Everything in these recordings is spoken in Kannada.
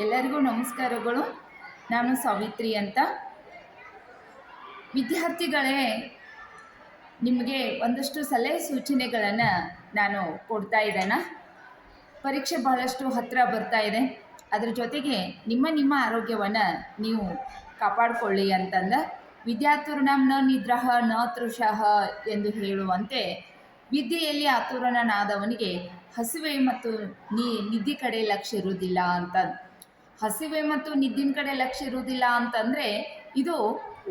ಎಲ್ಲರಿಗೂ ನಮಸ್ಕಾರಗಳು. ನಾನು ಸಾವಿತ್ರಿ ಅಂತ. ವಿದ್ಯಾರ್ಥಿಗಳೇ, ನಿಮಗೆ ಒಂದಷ್ಟು ಸಲಹೆ ಸೂಚನೆಗಳನ್ನು ನಾನು ಕೊಡ್ತಾ ಇದ್ದೇನೆ. ಪರೀಕ್ಷೆ ಬಹಳಷ್ಟು ಹತ್ತಿರ ಬರ್ತಾ ಇದೆ. ಅದರ ಜೊತೆಗೆ ನಿಮ್ಮ ನಿಮ್ಮ ಆರೋಗ್ಯವನ್ನು ನೀವು ಕಾಪಾಡಿಕೊಳ್ಳಿ ಅಂತಂದ ವಿದ್ಯಾತುರ್ಣಂ ನ ನಿದ್ರಹ ನ ತೃಷಃ ಎಂದು ಹೇಳುವಂತೆ ವಿದ್ಯೆಯಲ್ಲಿ ಆತುರನಾದವನಿಗೆ ಹಸಿವೆ ಮತ್ತು ನಿ, ನಿದ್ದೆ ಕಡೆ ಲಕ್ಷ್ಯ ಇರುವುದಿಲ್ಲ ಅಂತ ಹಸಿವೆ ಮತ್ತು ನಿದ್ದಿನ ಕಡೆ ಲಕ್ಷ್ಯ ಇರುವುದಿಲ್ಲ ಅಂತಂದರೆ ಇದು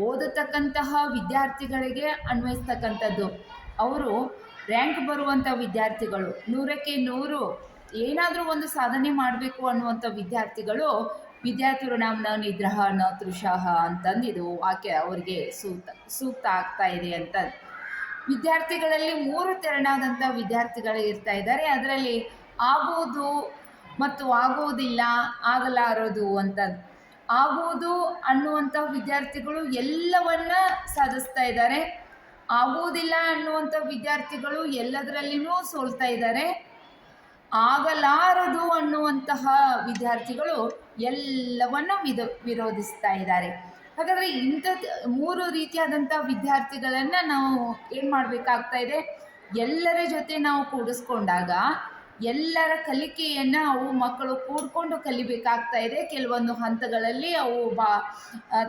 ಓದತಕ್ಕಂತಹ ವಿದ್ಯಾರ್ಥಿಗಳಿಗೆ ಅನ್ವಯಿಸ್ತಕ್ಕಂಥದ್ದು. ಅವರು ರ್ಯಾಂಕ್ ಬರುವಂಥ ವಿದ್ಯಾರ್ಥಿಗಳು, ನೂರಕ್ಕೆ ನೂರು ಏನಾದರೂ ಒಂದು ಸಾಧನೆ ಮಾಡಬೇಕು ಅನ್ನುವಂಥ ವಿದ್ಯಾರ್ಥಿಗಳು ವಿದ್ಯಾರ್ಥಿಗಳು ನ ನಿದ್ರಹ ನ ತೃಷಃ ಅಂತಂದಿದು ಆಕೆ ಅವರಿಗೆ ಸೂಕ್ತ ಸೂಕ್ತ ಆಗ್ತಾ ಇದೆ ಅಂತ. ವಿದ್ಯಾರ್ಥಿಗಳಲ್ಲಿ ಮೂರು ತೆರನಾದಂಥ ವಿದ್ಯಾರ್ಥಿಗಳು ಇರ್ತಾ ಇದ್ದಾರೆ. ಅದರಲ್ಲಿ ಆಗುವುದು ಮತ್ತು ಆಗುವುದಿಲ್ಲ, ಆಗಲಾರದು ಅಂತ ಆಗುವುದು ಅನ್ನುವಂಥ ವಿದ್ಯಾರ್ಥಿಗಳು ಎಲ್ಲವನ್ನ ಸಾಧಿಸ್ತಾ ಇದ್ದಾರೆ. ಆಗುವುದಿಲ್ಲ ಅನ್ನುವಂಥ ವಿದ್ಯಾರ್ಥಿಗಳು ಎಲ್ಲದರಲ್ಲಿನೂ ಸೋಲ್ತಾ ಇದ್ದಾರೆ. ಆಗಲಾರದು ಅನ್ನುವಂತಹ ವಿದ್ಯಾರ್ಥಿಗಳು ಎಲ್ಲವನ್ನ ವಿಧ ವಿರೋಧಿಸ್ತಾ ಇದ್ದಾರೆ. ಹಾಗಾದರೆ ಇಂಥ ಮೂರು ರೀತಿಯಾದಂಥ ವಿದ್ಯಾರ್ಥಿಗಳನ್ನು ನಾವು ಏನು ಮಾಡಬೇಕಾಗ್ತಾ ಇದೆ? ಎಲ್ಲರ ಜೊತೆ ನಾವು ಕೂಡಿಸ್ಕೊಂಡಾಗ ಎಲ್ಲರ ಕಲಿಕೆಯನ್ನು ಅವು ಮಕ್ಕಳು ಕೂಡ್ಕೊಂಡು ಕಲಿಬೇಕಾಗ್ತಾ ಇದೆ. ಕೆಲವೊಂದು ಹಂತಗಳಲ್ಲಿ ಅವು ಬಾ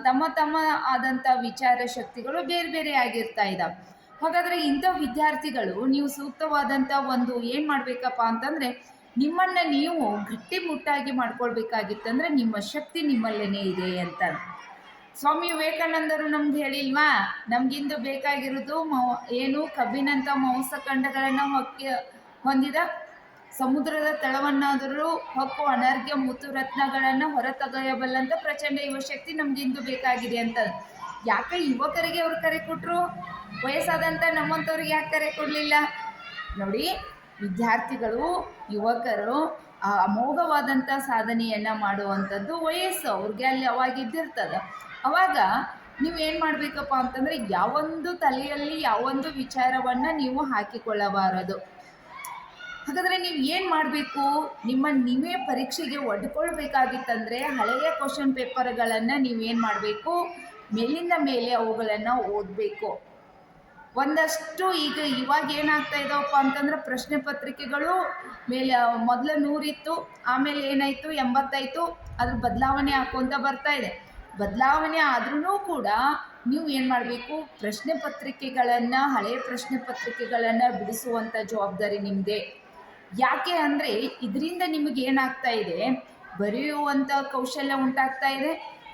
ತಮ್ಮ ತಮ್ಮ ಆದಂಥ ವಿಚಾರ ಶಕ್ತಿಗಳು ಬೇರೆ ಬೇರೆ ಆಗಿರ್ತಾ ಇದ್ದಾವೆ ಹಾಗಾದರೆ ಇಂಥ ವಿದ್ಯಾರ್ಥಿಗಳು ನೀವು ಸೂಕ್ತವಾದಂಥ ಒಂದು ಏನು ಮಾಡಬೇಕಪ್ಪ ಅಂತಂದರೆ, ನಿಮ್ಮನ್ನು ನೀವು ಗಟ್ಟಿಮುಟ್ಟಾಗಿ ಮಾಡ್ಕೊಳ್ಬೇಕಾಗಿತ್ತಂದ್ರೆ ನಿಮ್ಮ ಶಕ್ತಿ ನಿಮ್ಮಲ್ಲೇ ಇದೆ ಅಂತ ಸ್ವಾಮಿ ವಿವೇಕಾನಂದರು ನಮ್ಗೆ ಹೇಳಿಲ್ವಾ, ನಮಗಿಂದು ಬೇಕಾಗಿರೋದು ಮೌ, ಏನು ಕಬ್ಬಿನಂಥ ಮಾಂಸಖಂಡಗಳನ್ನು ಹೊಕ್ಕಿ, ಹೊಂದಿದ ಸಮುದ್ರದ ತಳವನ್ನಾದರೂ ಹಕ್ಕು ಅನರ್ಘ್ಯ ಮುತ್ತು ರತ್ನಗಳನ್ನು ಹೊರತೆಗೆಯಬಲ್ಲಂಥ ಪ್ರಚಂಡ ಯುವಶಕ್ತಿ ಇಂದು ಬೇಕಾಗಿದೆ ಅಂತ. ಯಾಕೆ ಯುವಕರಿಗೆ ಅವ್ರು ಕರೆ ಕೊಟ್ಟರು ವಯಸ್ಸಾದಂಥ ನಮ್ಮಂಥವ್ರಿಗೆ ಯಾಕೆ ಕರೆ ಕೊಡಲಿಲ್ಲ? ನೋಡಿ, ವಿದ್ಯಾರ್ಥಿಗಳು, ಯುವಕರು ಅಮೋಘವಾದಂಥ ಸಾಧನೆಯನ್ನು ಮಾಡುವಂಥದ್ದು ವಯಸ್ಸು. ಅವ್ರಿಗೆ ಅಲ್ಲಿ ಅವಾಗ ಇದ್ದಿರ್ತದೆ ಅವಾಗ ನೀವೇನು ಮಾಡಬೇಕಪ್ಪ ಅಂತಂದರೆ, ಯಾವೊಂದು ತಲೆಯಲ್ಲಿ ಯಾವೊಂದು ವಿಚಾರವನ್ನು ನೀವು ಹಾಕಿಕೊಳ್ಳಬಾರದು. ಹಾಗಾದರೆ ನೀವು ಏನು ಮಾಡಬೇಕು? ನಿಮ್ಮ ನಿಮೇ ಪರೀಕ್ಷೆಗೆ ಒಡ್ಕೊಳ್ಬೇಕಾಗಿತ್ತಂದರೆ ಹಳೆಯ ಕ್ವಶನ್ ಪೇಪರ್ಗಳನ್ನು ನೀವೇನು ಮಾಡಬೇಕು? ಮೇಲಿಂದ ಮೇಲೆ ಅವುಗಳನ್ನು ಓದಬೇಕು. ಒಂದಷ್ಟು ಈಗ ಇವಾಗ ಏನಾಗ್ತಾ ಇದಾವಪ್ಪ ಅಂತಂದ್ರೆ ಪ್ರಶ್ನೆ ಪತ್ರಿಕೆಗಳು ಮೇಲೆ ಮೊದಲು ನೂರಿತ್ತು, ಆಮೇಲೆ ಏನಾಯಿತು? ಎಂಬತ್ತಾಯಿತು ಅದ್ರ ಬದಲಾವಣೆ ಹಾಕೊಂತ ಬರ್ತಾ ಇದೆ. ಬದಲಾವಣೆ ಆದ್ರೂ ಕೂಡ ನೀವು ಏನು ಮಾಡಬೇಕು? ಪ್ರಶ್ನೆ ಪತ್ರಿಕೆಗಳನ್ನು, ಹಳೆಯ ಪ್ರಶ್ನೆ ಪತ್ರಿಕೆಗಳನ್ನು ಬಿಡಿಸುವಂಥ ಜವಾಬ್ದಾರಿ ನಿಮ್ಮದೇ ಯಾಕೆ ಅಂದರೆ ಇದರಿಂದ ನಿಮಗೆ ಏನಾಗ್ತಾ ಇದೆ? ಬರೆಯುವಂಥ ಕೌಶಲ್ಯ ಉಂಟಾಗ್ತಾ ಇದೆ,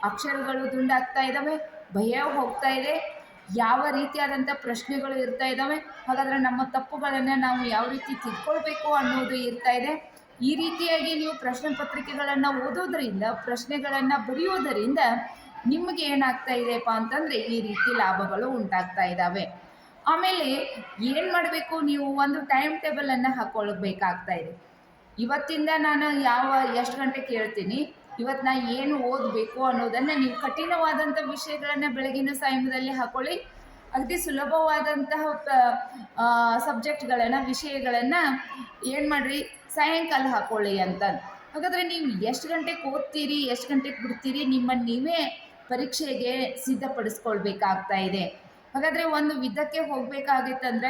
ಅಕ್ಷರಗಳು ದುಂಡಾಗ್ತಾ ಇದ್ದಾವೆ ಭಯ ಹೋಗ್ತಾ ಇದೆ, ಯಾವ ರೀತಿಯಾದಂಥ ಪ್ರಶ್ನೆಗಳು ಇರ್ತಾ ಇದ್ದಾವೆ ಹಾಗಾದರೆ ನಮ್ಮ ತಪ್ಪುಗಳನ್ನು ನಾವು ಯಾವ ರೀತಿ ತಿದ್ಕೊಳ್ಬೇಕು ಅನ್ನೋದು ಇರ್ತಾ ಇದೆ. ಈ ರೀತಿಯಾಗಿ ನೀವು ಪ್ರಶ್ನೆ ಪತ್ರಿಕೆಗಳನ್ನು ಓದೋದ್ರಿಂದ, ಪ್ರಶ್ನೆಗಳನ್ನು ಬರೆಯೋದರಿಂದ ನಿಮಗೆ ಏನಾಗ್ತಾ ಇದೆಯಪ್ಪ ಅಂತಂದರೆ ಈ ರೀತಿ ಲಾಭಗಳು ಉಂಟಾಗ್ತಾ ಇದ್ದಾವೆ ಆಮೇಲೆ ಏನು ಮಾಡಬೇಕು ನೀವು ಒಂದು ಟೈಮ್ ಟೇಬಲನ್ನು ಹಾಕೊಳ್ಬೇಕಾಗ್ತಾ ಇದೆ. ಇವತ್ತಿಂದ ನಾನು ಯಾವ, ಎಷ್ಟು ಗಂಟೆ ಕೇಳ್ತೀನಿ? ಇವತ್ತು ನಾ ಏನು ಓದಬೇಕು ಅನ್ನೋದನ್ನು ನೀವು ಕಠಿಣವಾದಂಥ ವಿಷಯಗಳನ್ನು ಬೆಳಗಿನ ಸಮಯದಲ್ಲಿ ಹಾಕೊಳ್ಳಿ. ಅಗದಿ ಸುಲಭವಾದಂತಹ ಸಬ್ಜೆಕ್ಟ್ಗಳನ್ನು ವಿಷಯಗಳನ್ನು ಏನು ಮಾಡಿರಿ? ಸಾಯಂಕಾಲ ಹಾಕೊಳ್ಳಿ ಅಂತ. ಹಾಗಾದರೆ ನೀವು ಎಷ್ಟು ಗಂಟೆಗೆ ಓದ್ತೀರಿ, ಎಷ್ಟು ಗಂಟೆಗೆ ಬಿಡ್ತೀರಿ, ನಿಮ್ಮನ್ನು ನೀವೇ ಪರೀಕ್ಷೆಗೆ ಸಿದ್ಧಪಡಿಸ್ಕೊಳ್ಬೇಕಾಗ್ತಾ ಇದೆ. ಹಾಗಾದರೆ ಒಂದು ಯುದ್ಧಕ್ಕೆ ಹೋಗಬೇಕಾಗಿತ್ತಂದ್ರೆ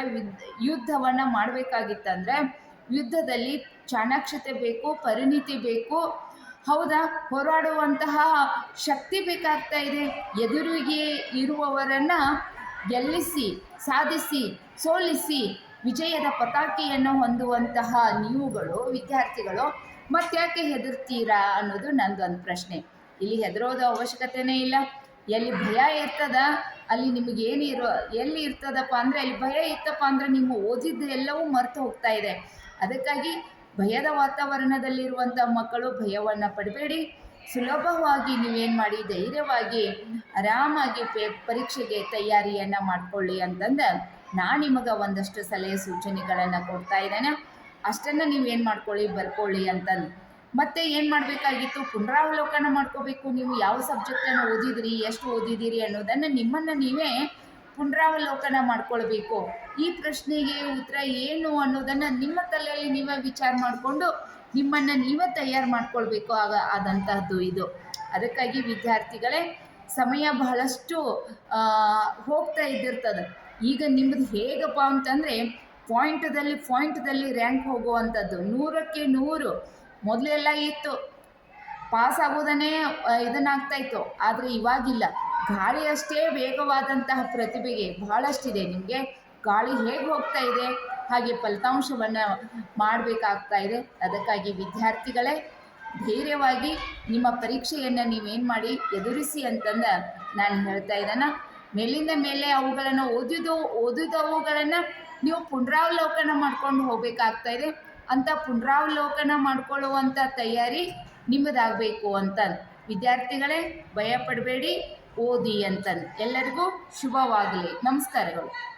ಯುದ್ಧವನ್ನ ಮಾಡಬೇಕಾಗಿತ್ತಂದ್ರೆ, ಯುದ್ಧದಲ್ಲಿ ಚಾಣಾಕ್ಷತೆ ಬೇಕು, ಪರಿಣಿತಿ ಬೇಕು. ಹೌದಾ? ಹೋರಾಡುವಂತಹ ಶಕ್ತಿ ಬೇಕಾಗ್ತಾ ಇದೆ. ಎದುರಿಗೆ ಇರುವವರನ್ನು ಗೆಲ್ಲಿಸಿ, ಸಾಧಿಸಿ, ಸೋಲಿಸಿ ವಿಜಯದ ಪತಾಕೆಯನ್ನು ಹೊಂದುವಂತಹ ನೀವುಗಳು, ವಿದ್ಯಾರ್ಥಿಗಳು, ಮತ್ತ್ಯಾಕೆ ಹೆದರ್ತೀರಾ ಅನ್ನೋದು ನಂದೊಂದು ಪ್ರಶ್ನೆ. ಇಲ್ಲಿ ಹೆದರೋದು ಅವಶ್ಯಕತೆನೇ ಇಲ್ಲ. ಎಲ್ಲಿ ಭಯ ಇರ್ತದ ಅಲ್ಲಿ ನಿಮಗೆ ಏನು ಇರೋ, ಎಲ್ಲಿ ಇರ್ತದಪ್ಪ ಅಂದರೆ ಅಲ್ಲಿ ಭಯ ಇತ್ತಪ್ಪ ಅಂದರೆ ನಿಮ್ಮ ಓದಿದ್ದು ಎಲ್ಲವೂ ಮರೆತು ಹೋಗ್ತಾ ಇದೆ. ಅದಕ್ಕಾಗಿ ಭಯದ ವಾತಾವರಣದಲ್ಲಿರುವಂಥ ಮಕ್ಕಳು ಭಯವನ್ನು ಪಡಬೇಡಿ. ಸುಲಭವಾಗಿ ನೀವೇನು ಮಾಡಿ, ಧೈರ್ಯವಾಗಿ, ಆರಾಮಾಗಿ ಪೇ, ಪರೀಕ್ಷೆಗೆ ತಯಾರಿಯನ್ನು ಮಾಡಿಕೊಳ್ಳಿ ಅಂತಂದು ನಾನು ನಿಮಗೆ ಒಂದಷ್ಟು ಸಲಹೆ ಸೂಚನೆಗಳನ್ನು ಕೊಡ್ತಾ ಇದ್ದೇನೆ. ಅಷ್ಟನ್ನು ನೀವೇನು ಮಾಡ್ಕೊಳ್ಳಿ, ಬರ್ಕೊಳ್ಳಿ ಅಂತಂದು ಮತ್ತೆ ಏನು ಮಾಡಬೇಕಾಗಿತ್ತು? ಪುನರಾವಲೋಕನ ಮಾಡ್ಕೋಬೇಕು. ನೀವು ಯಾವ ಸಬ್ಜೆಕ್ಟನ್ನು ಓದಿದಿರಿ? ಎಷ್ಟು ಓದಿದ್ದೀರಿ ಅನ್ನೋದನ್ನು ನಿಮ್ಮನ್ನು ನೀವೇ ಪುನರಾವಲೋಕನ ಮಾಡ್ಕೊಳ್ಬೇಕು. ಈ ಪ್ರಶ್ನೆಗೆ ಉತ್ತರ ಏನು ಅನ್ನೋದನ್ನು ನಿಮ್ಮ ತಲೆಯಲ್ಲಿ ನೀವೇ ವಿಚಾರ ಮಾಡಿಕೊಂಡು ನಿಮ್ಮನ್ನು ನೀವೇ ತಯಾರು ಮಾಡ್ಕೊಳ್ಬೇಕು ಆಗ ಆದಂತಹದ್ದು ಇದು. ಅದಕ್ಕಾಗಿ ವಿದ್ಯಾರ್ಥಿಗಳೇ, ಸಮಯ ಬಹಳಷ್ಟು ಹೋಗ್ತಾ ಇದ್ದಿರ್ತದೆ. ಈಗ ನಿಮ್ಮದು ಹೇಗಪ್ಪ ಅಂತಂದರೆ ಪಾಯಿಂಟದಲ್ಲಿ ಪಾಯಿಂಟದಲ್ಲಿ ರ್ಯಾಂಕ್ ಹೋಗುವಂಥದ್ದು ನೂರಕ್ಕೆ ನೂರು. ಮೊದಲೆಲ್ಲ ಇತ್ತು. ಪಾಸ್ ಆಗೋದನ್ನೇ ಇದನ್ನಾಗ್ತಾ ಇತ್ತು ಆದರೆ ಇವಾಗಿಲ್ಲ. ಗಾಳಿ ಅಷ್ಟೇ ವೇಗವಾದಂತಹ ಪ್ರತಿಭೆಗೆ ಬಹಳಷ್ಟಿದೆ. ನಿಮಗೆ ಗಾಳಿ ಹೇಗೆ ಹೋಗ್ತಾ ಇದೆ ಹಾಗೆ ಫಲಿತಾಂಶವನ್ನು ಮಾಡಬೇಕಾಗ್ತಾ ಇದೆ ಅದಕ್ಕಾಗಿ ವಿದ್ಯಾರ್ಥಿಗಳೇ, ಧೈರ್ಯವಾಗಿ ನಿಮ್ಮ ಪರೀಕ್ಷೆಯನ್ನು ನೀವೇನು ಮಾಡಿ ಎದುರಿಸಿ ಅಂತಂದು ನಾನು ಹೇಳ್ತಾ ಇದ್ದಾನ ಮೇಲಿಂದ ಮೇಲೆ ಅವುಗಳನ್ನು ಓದಿದ, ಓದಿದವುಗಳನ್ನು ನೀವು ಪುನರಾವಲೋಕನ ಮಾಡ್ಕೊಂಡು ಹೋಗಬೇಕಾಗ್ತಾ ಇದೆ ಅಂತ ಪುನರಾವಲೋಕನ ಮಾಡ್ಕೊಳ್ಳುವಂಥ ತಯಾರಿ ನಿಮ್ಮದಾಗಬೇಕು ಅಂತ ವಿದ್ಯಾರ್ಥಿಗಳೇ ಭಯಪಡಬೇಡಿ ಓದಿ ಅಂತ ಎಲ್ಲರಿಗೂ ಶುಭವಾಗಲಿ. ನಮಸ್ಕಾರಗಳು.